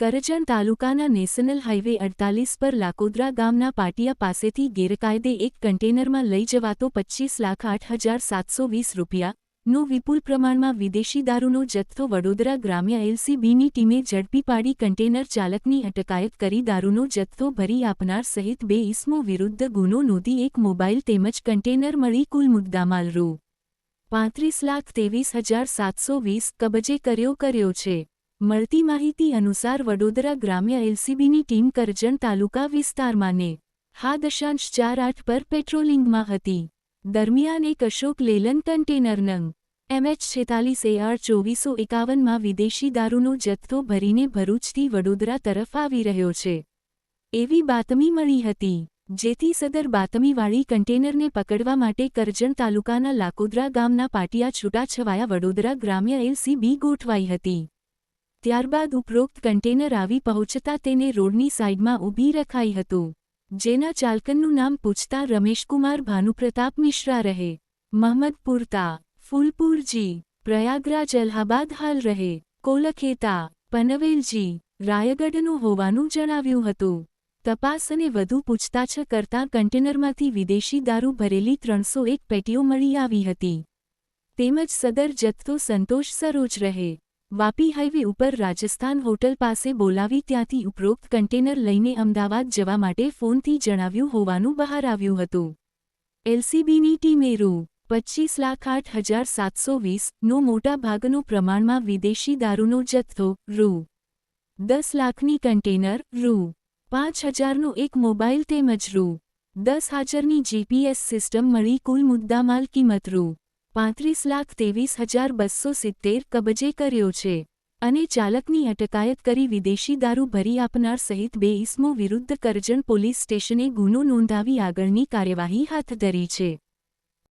કરજણ તાલુકાના national highway અડતાલીસ પર લાકોદરા ગામના પાટિયા પાસેથી ગેરકાયદે એક કન્ટેનરમાં લઈ જવાતો પચ્ચીસ લાખ આઠ હજાર સાતસો વીસ રૂપિયાનો વિપુલ પ્રમાણમાં વિદેશી દારૂનો જથ્થો વડોદરા ગ્રામ્ય એલસીબીની ટીમે ઝડપી પાડી કન્ટેનર ચાલકની અટકાયત કરી દારૂનો જથ્થો ભરી આપનાર સહિત બે ઇસમો વિરુદ્ધ ગુનો નોંધી એક મોબાઈલ તેમજ કન્ટેનર મળી કુલ મુદ્દામાલ રૂ. પાંત્રીસ લાખ ત્રેવીસ હજાર સાતસો વીસ કબજે કર્યો કર્યો છે. મળતી માહિતી અનુસાર વડોદરા ગ્રામ્ય એલસીબીની ટીમ કરજણ તાલુકા વિસ્તારમાં ને હા દશાંશ ચાર આઠ પર પેટ્રોલિંગમાં હતી. દરમિયાન એક અશોક લેલન કન્ટેનર નંગ, એમએચ છેતાલીસ એઆર ચોવીસો એકાવનમાં વિદેશી દારૂનો જથ્થો ભરીને ભરૂચથી વડોદરા તરફ આવી રહ્યો છે. એવી બાતમી મળી હતી, જેથી સદર બાતમીવાળી કન્ટેનરને પકડવા માટે કરજણ તાલુકાના લાકોદરા ગામના પાટિયા છૂટાછવાયા વડોદરા ગ્રામ્ય એલસીબી ગોઠવાઈ હતી. ત્યારબાદ ઉપરોક્ત કન્ટેનર આવી પહોંચતા તેને રોડની સાઇડમાં ઊભી રખાઈ હતું, જેના ચાલકનનું નામ પૂછતા રમેશકુમાર ભાનુપ્રતાપ મિશ્રા રહે, મહમ્મદપુરતા, ફૂલપુરજી, પ્રયાગરાજ અલ્હાબાદ હાલ રહે, કોલખેતા, પનવેલજી, રાયગઢનું હોવાનું જણાવ્યું હતું. તપાસ અને વધુ પૂછતાછ કરતા કન્ટેનરમાંથી વિદેશી દારૂ ભરેલી ત્રણસો એક પેટીઓ મળી આવી હતી. તેમજ સદર જથ્થો સંતોષ સરોજ રહે. વાપી હાઇવે ઉપર રાજસ્થાન હોટલ પાસે બોલાવી ત્યાંથી ઉપરોક્ત કન્ટેનર લઈને અમદાવાદ જવા માટે ફોનથી જણાવ્યું હોવાનું બહાર આવ્યું હતું. એલસીબીની ટીમે રૂ. પચ્ચીસ લાખ આઠ હજાર સાતસો વીસનો મોટા ભાગનો પ્રમાણમાં વિદેશી દારૂનો જથ્થો, રૂ. દસ લાખની કન્ટેનર, રૂ. પાંચ હજારનો એક મોબાઈલ તેમજ રૂ. દસ હાજરની જીપીએસ સિસ્ટમ મળી કુલ મુદ્દામાલ કિંમત, રૂ. પાંત્રીસ લાખ ત્રેવીસ હજાર બસો સિત્તેર કબજે કર્યો છે અને ચાલકની અટકાયત કરી વિદેશી દારૂ ભરી આપનાર સહિત બે ઇસમો વિરુદ્ધ કરજણ પોલીસ સ્ટેશને ગુનો નોંધાવી આગળની કાર્યવાહી હાથ ધરી છે.